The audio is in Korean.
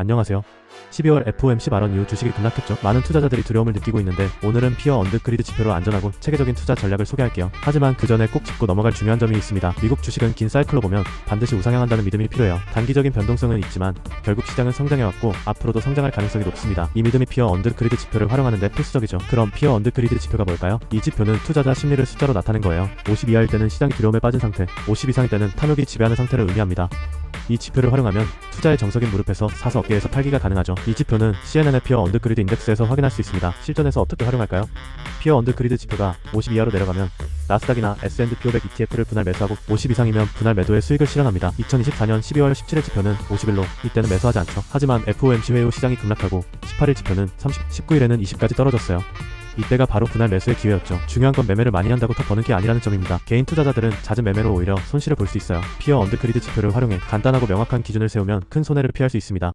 안녕하세요. 12월 FOMC 발언 이후 주식이 급락했죠. 많은 투자자들이 두려움을 느끼고 있는데 오늘은 피어 언더그리드 지표로 안전하고 체계적인 투자 전략을 소개할게요. 하지만 그 전에 꼭 짚고 넘어갈 중요한 점이 있습니다. 미국 주식은 긴 사이클로 보면 반드시 우상향한다는 믿음이 필요해요. 단기적인 변동성은 있지만 결국 시장은 성장해왔고 앞으로도 성장할 가능성이 높습니다. 이 믿음이 피어 언더그리드 지표를 활용하는데 필수적이죠. 그럼 피어 언더그리드 지표가 뭘까요? 이 지표는 투자자 심리를 숫자로 나타낸 거예요. 50 이하일 때는 시장이 두려움에 빠진 상태, 50 이상일 때는 탐욕이 지배하는 상태를 의미합니다. 이 지표를 활용하면 투자의 정석인 무릎에서 사서 어깨에서 팔기가 가능하죠. 이 지표는 CNN의 피어 언더그리드 인덱스에서 확인할 수 있습니다. 실전에서 어떻게 활용할까요? 피어 언더그리드 지표가 50 이하로 내려가면 나스닥이나 S&P 500 ETF를 분할 매수하고 50 이상이면 분할 매도의 수익을 실현합니다. 2024년 12월 17일 지표는 50일로 이때는 매수하지 않죠. 하지만 FOMC 회의 후 시장이 급락하고 18일 지표는 30, 19일에는 20까지 떨어졌어요. 이때가 바로 분할 매수의 기회였죠. 중요한 건 매매를 많이 한다고 더 버는 게 아니라는 점입니다. 개인 투자자들은 잦은 매매로 오히려 손실을 볼 수 있어요. 피어 언더그리드 지표를 활용해 간단하고 명확한 기준을 세우면 큰 손해를 피할 수 있습니다.